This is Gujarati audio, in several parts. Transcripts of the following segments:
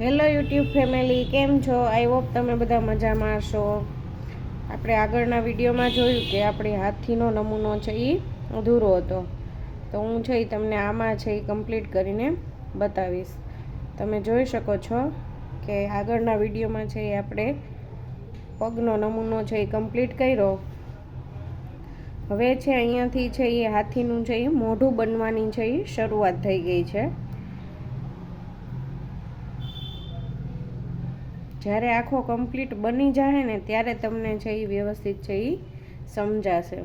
હેલો યુટ્યુબ ફેમિલી કેમ છો? આઈ હોપ તમે બધા મજામાં હશો. આપણે આગળના વિડીયોમાં જોયું કે આપણે હાથીનો નમૂનો છે એ અધૂરો હતો. તો હું છે એ તમને આમાં છે એ કમ્પ્લીટ કરીને બતાવીશ. તમે જોઈ શકો છો કે આગળના વિડીયોમાં છે એ આપણે પગનો નમૂનો છે એ કમ્પ્લીટ કર્યો. હવે છે અહીંયાથી છે એ હાથીનું છે એ મોઢું બનવાની છે એ શરૂઆત થઈ ગઈ છે. જ્યારે આખો કમ્પ્લીટ બની જાય ને ત્યારે તમને છે એ વ્યવસ્થિત છે એ સમજાશે.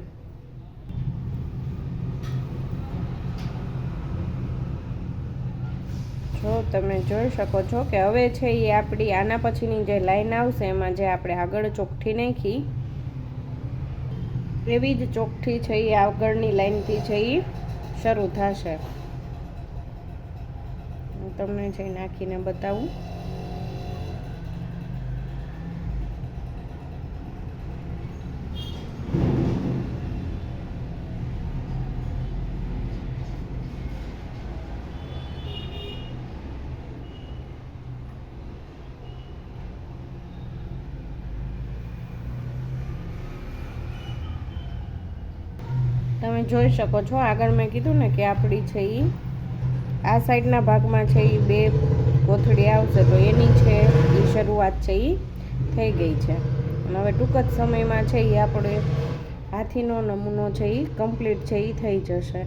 જો તમે જોઈ શકો છો કે હવે છે એ આપણી આના પછીની જે લાઈન આવશે એમાં જે આપણે આગળ ચોખ્ઠી નાખી, એવી જ ચોખ્ઠી છે એ આગળની લાઈનથી છે એ શરૂ થશે. હું તમને છે નાખીને બતાવું. તમે જોઈ શકો છો. આગળ મેં કીધું ને કે આપણી છે એ આ સાઈડના ભાગમાં છે એ બે કોથળી આવશે તો એની છે એ શરૂઆત છે એ થઈ ગઈ છે. અને હવે ટૂંક જ સમયમાં છે એ આપણે હાથીનો નમૂનો છે એ કમ્પ્લીટ છે એ થઈ જશે.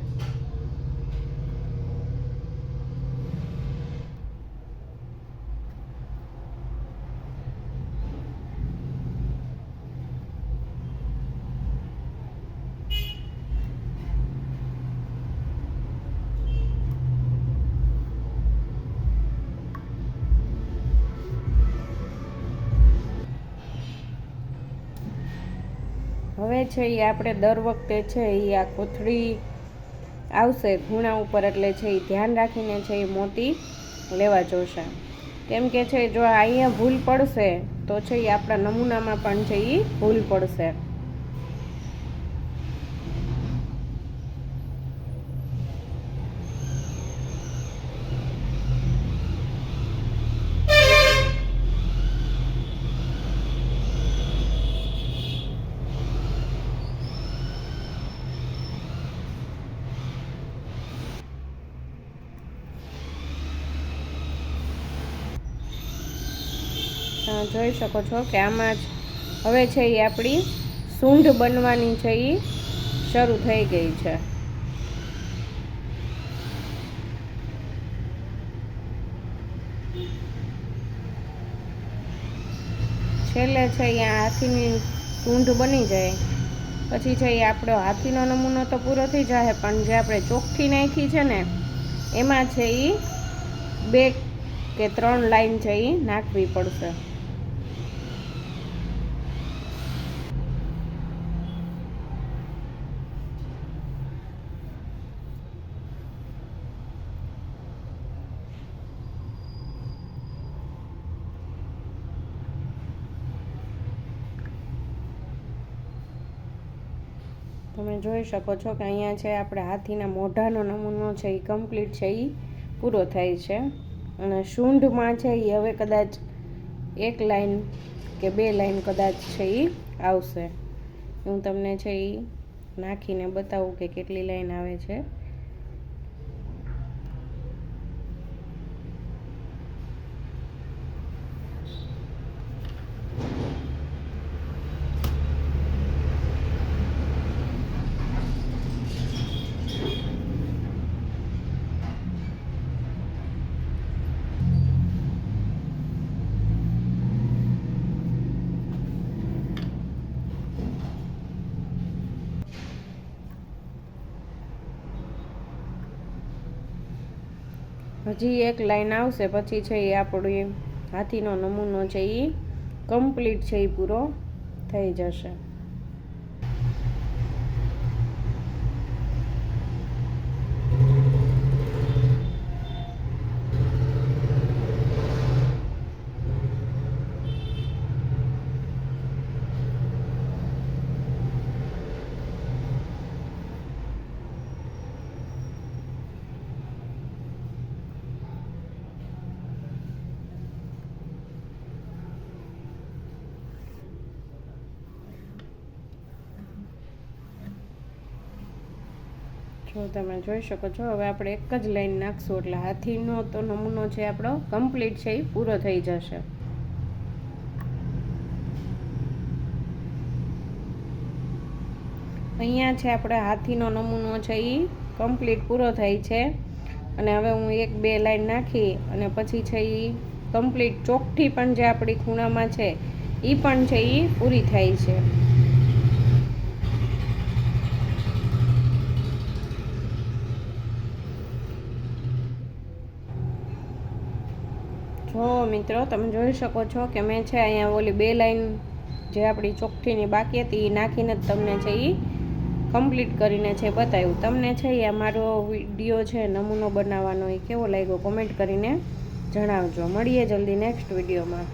હવે છે એ આપણે દર વખતે છે એ આ કોથળી આવશે ખૂણા ઉપર, એટલે છે એ ધ્યાન રાખીને છે એ મોતી લેવા જોશે. કેમ કે છે જો અહીંયા ભૂલ પડશે, તો છે એ આપણા નમૂનામાં પણ છે એ ભૂલ પડશે તમે જોઈ શકો છો કે આમાં જ હવે છે એ આપણી સૂંઢ બનવાની છે એ શરૂ થઈ ગઈ છે. છેલ્લે છે એ હાથીની સૂંઢ બની જાય. પછી છે એ આપણો હાથીનો નમૂનો તો પૂરો થઈ જાય પણ જે આપણે ચોખ્ઠી નાખી છે ને, એમાં છે એ બે કે ત્રણ લાઈન છે એ નાખવી પડશે. તમે જોઈ શકો છો કે અહીંયા છે, આપણે હાથીના મોઢાનો નમૂનો છે એ કમ્પ્લીટ છે એ પૂરો થાય છે. અને શુંઢમાં છે એ હવે કદાચ એક લાઈન કે બે લાઈન કદાચ છે એ આવશે. હું તમને છે એ નાખીને બતાવું કે કેટલી લાઈન આવે છે. હજી એક લાઈન આવશે, પછી છે એ આપણો હાથીનો નમૂનો છે એ કમ્પ્લીટ છે એ પૂરો થઈ જશે. તો તમે જોઈ શકો છો. હવે આપણે એક જ લાઈન નાખશું, એટલે હાથીનો તો નમૂનો છે આપણો કમ્પ્લીટ છે એ પૂરો થઈ જશે. અહીંયા છે આપણે હાથીનો નમૂનો છે એ કમ્પ્લીટ પૂરો થાય છે. અને હવે હું એક, બે લાઈન નાખી અને પછી છે એ કમ્પ્લીટ ચોકઠી પણ જે આપણી ખૂણામાં છે એ પણ છે એ પૂરી થાય છે. જો મિત્રો, તમે જોઈ શકો છો કે મેં છે અહીંયા ઓલી બે લાઈન જે આપણી ચોકઠીની બાકી હતી એ નાખીને જ તમને છે એ કમ્પ્લીટ કરીને છે બતાવ્યું. તમને છે એ મારો વીડિયો છે નમૂનો બનાવવાનો એ કેવો લાગ્યો કોમેન્ટ કરીને જણાવજો. મળીએ જલ્દી નેક્સ્ટ વિડીયોમાં.